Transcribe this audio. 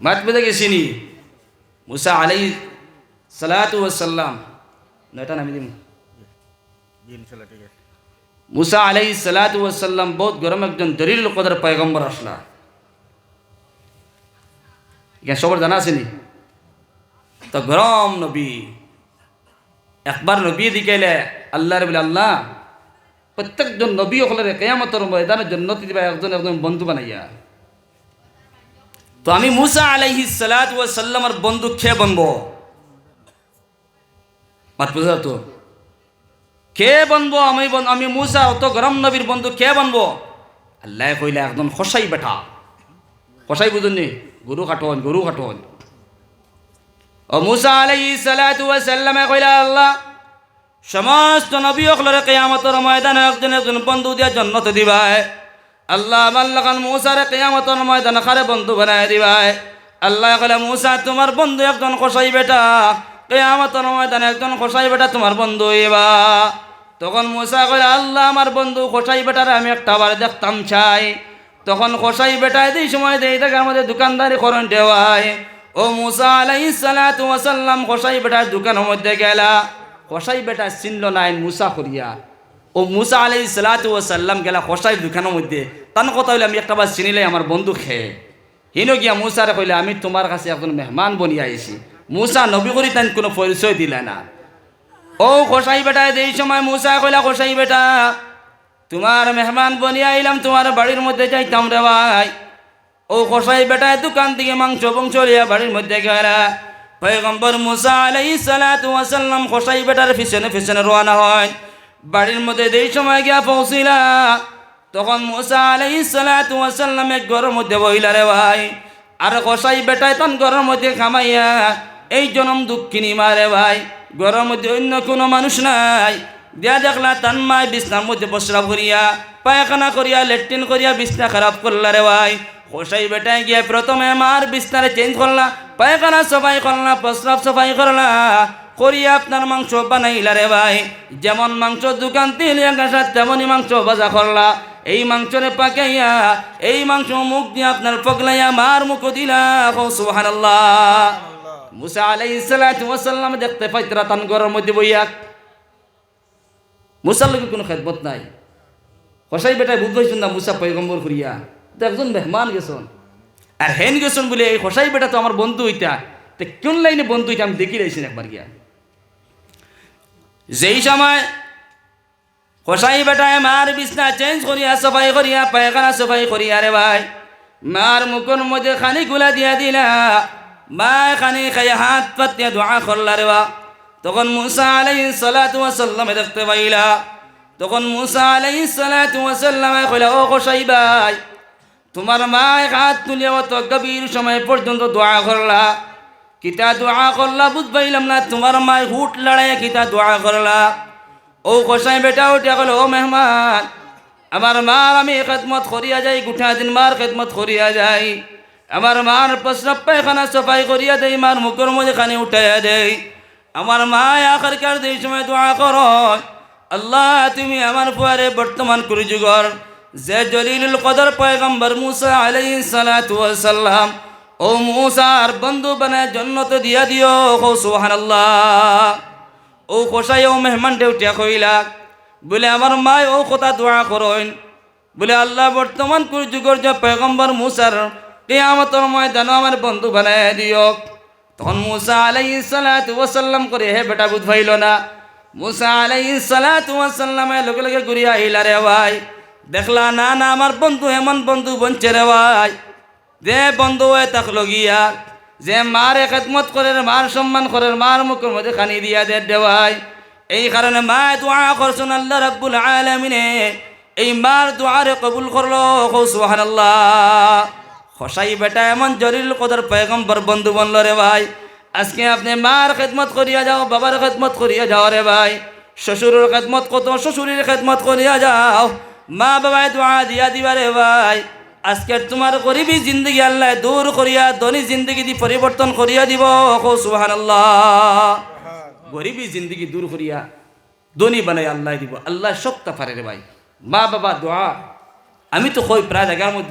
মাত বেঁধে গেছিনি। মুসা আলাই সালাতু ওয়াসাল্লাম নয়টা নামি ইনশাল্লাহ মুসা আলাই সালাতু ওয়াসাল্লাম বহুত গরম একজন দলিল কদর পয়গম্বর আসলা। এখানে সবার জানা আসেনি তো গরম নবী। একবার নবী দিকেলে আল্লাহর বলে আল্লাহ, প্রত্যেকজন নবী হলের কেয়ামতর ময়দানে জন্নতি দিবা একজন একজন বন্ধু বানাইয়া। তো আমি মুসা আলাইহি সালাত ওয়া সাল্লামের বন্ধু খেয়ে বনবো? বুঝা তো? কে বনবো? আমি আমি মুসা, অত গরম নবীর বন্ধু কে বনবো? আল্লাহ কইলে একদম খসাই বেটা। খসাই বুঝুননি গরু কাটন গরু কাটন ও মুসা আলাই সালাতু ওয়া সাল্লামে কইলা আল্লাহ, সমস্ত নবী অকলের কেয়ামতর ময়দানে একজন একজন বন্ধু দিয়া জন্নত দিবায়। আল্লাহ আল্লাহ মুসারে কেয়ামতর ময়দান খারে বন্ধু বানায় দিবায় আল্লাহ কলে মুসা, তোমার বন্ধু একজন কসাই বেটা। কেয়ামতর ময়দানে একজন কসাই বেটা তোমার বন্ধু এবা তখন মুসা কলে আল্লাহ আমার বন্ধু কসাই বেটারে আমি একটা বার দেখতাম চাই। তখন কসাই বেটায় দিই সময় দেই থেকে আমাদের দোকানদারি করেন দেওয়ায়। ও মুসা আলাই ওয়াসাল্লাম কসাই বেটার দোকানের মধ্যে গেলা। কসাই বেটা চিনল নাই, মুসা করিয়া। ও মুসা আলাই ওয়াসাল্লাম গেলা কসাই দোকানের মধ্যে। তান কথা হইলে, আমি একটা বার চিনিলে আমার বন্ধু খেয়ে। হিনো গিয়া মুসারে কইলে, আমি তোমার কাছে একজন মেহমান বনিয়া আইছি। মুসা নবী করি তাই কোনো পরিচয় দিলে না। ও কসাই বেটা, এই সময় মুসা কইলা কসাই বেটা, তোমার মেহমান বনিয়া আইলাম, তোমার বাড়ির মধ্যে যাইতাম রে ভাই। ও কসাই বেটায় দোকান থেকে মাংস বংশ লিয়া বাড়ির মধ্যে গেলা। পয়গম্বর মুসা আলাই সালাতু ওয়াসাল্লাম কসাই বেটার পিছনে পিছনে রওনা হয়। বাড়ির মধ্যে যেই সময় গিয়া পৌঁছিলা তখন মুসা আলাই সালাতু ওয়াসাল্লাম ঘরের মধ্যে বইলা রে ভাই। আর কসাই বেটায় তন ঘরের মধ্যে খামাইয়া এই জনম দুঃখিনী মারে ভাই, ঘরের মধ্যে অন্য কোনো মানুষ নাই। দিয়া দেখলা তান মায় বিছনার মধ্যে বসরাব করিয়া পায়খানা করিয়া, লেট্রিন করিয়া বিছনা খারাপ করলা রে ভাই। কসাই বেটায় গিয়ে প্রথমে মার বিছনারে চেঞ্জ করলা, পায়খানা সফাই করলা, প্রস্রাব সফাই করলা, করিয়া আপনার মাংস বানাইলা রে ভাই। যেমন মাংস দোকান গাছা তেমনই মাংস ভাজা করলা। এই মাংসরে পাকাইয়া এই মাংস মুখ দিয়ে আপনার পগলাইয়া মার মুখ দিলা। সুবহানাল্লাহ। মুসা আলাইহিস সালাতু ওয়াস সালাম দেখতে পাইতরা তান ঘরের মধ্যে বইয়া। মুসার লোকের কোনো খেদমত নাই। কসাই বেটায় বুঝ হয়েছেন না মুসা পয়গম্বর করিয়া তো একজন মেহমান গেছন। আর হেন গেছন বলে এই কসাই বেটা তো আমার বন্ধু হইতা। তো কোন লাইনে বন্ধু হইতা আমি দেখি রয়েছেন একবার গিয়া। যেই সময় কসাই বেটায় মার বিছনা চেঞ্জ করিয়া, সফাই করিয়া, পায়খানা সফাই করিয়া রে ভাই। মার মুখর মধ্যে খানি গুলা দিয়া দিলা। মা খানি খাই হাত পাতিয়া দোয়া করলা রে বা। তখন মুসা আলাই সালাতু ওয়াসাল্লামে দেখতে পাইলা। তখন মুসা আলাই সালাতু ওয়াসাল্লামে কইলা, ও কসাই ভাই, তোমার মা এক হাত তুলিয়া অত গভীর সময় পর্যন্ত দোয়া করলা। কিতা দোয়া করলা বুঝ পাইলাম না, তোমার মায় হুট লড়াইয়া কিতা দোয়া করলা? ও কসাই বেটা উঠিয়া কল ও মেহমান, আমার মার আমি খেদমত করিয়া যাই, গুঠা দিন মার খেদমত করিয়া যাই। আমার মার প্রস্রাব পায়খানা সফাই করিয়া দেই, মার মুখের মধ্যে খানি উঠাইয়া দেই। আমার মা আখর কার দেই, সময় দোয়া কর। আল্লাহ, তুমি আমার পুয়ারে বর্তমান করি যুগর। যে জলিলুল কদর পয়গম্বর মুসা ওয়াস সালাম ও মুসার বন্ধু বানায় জন্নত দিয়া দিও ও সুবহানাল্লাহ। ও কষাই ও মেহমান দেউটিয়া কইলা বলে আমার মায় ও কথা দোয়া করইন বলে আল্লাহ, বর্তমান যুগর যে পয়গম্বর মুসার কেয়ামতর ময়দান আমার বন্ধু বানায় দিও তখন মুসা সালাতু ওয়াসাল্লাম করে হে বেটা বুধ ভাইল না, মুসা সালাতু ওয়াসাল্লামে লগে লগে ঘুরিয়া আইলা রে ভাই। দেখলা, না না, আমার বন্ধু এমন বন্ধু বঞ্চে রে ভাই। দে বন্ধু হয়ে তাক লগিয়া। যে মারে খেদমত করে মার সম্মান করে মার মুখের মধ্যে খানি দিয়া দে দেওয়াই এই কারণে মা দোয়া করছেন আল্লাহ রাব্বুল আলামিনে। এই মার দোয়ারে কবুল করল সুবহানাল্লাহ। খসাই বেটা এমন জরিল কদর পয়গম্বর বন্ধু বনল রে ভাই। আজকে আপনি মার খেদমত করিয়া যাও, বাবার খেদমত করিয়া যাও রে ভাই। শ্বশুরের খেদমত কত, শ্বশুরের খেদমত করিয়া যাও। মা বাবায় দোয়া দিয়া দিবা রে ভাই। আজকে তোমার গরিবী জিন্দগি আল্লাহ দূর করিয়া ধনী জিন্দগি দি পরিবর্তন করিয়া দিব। কো সুবহানাল্লাহ। গরিবী জিন্দগি দূর করিয়া ধনী বানাই আল্লাহ দিব। আল্লাহ শক্ত পারে রে ভাই। মা বাবা দোয়া। আমি তো কই প্রায় জায়গার মধ্যে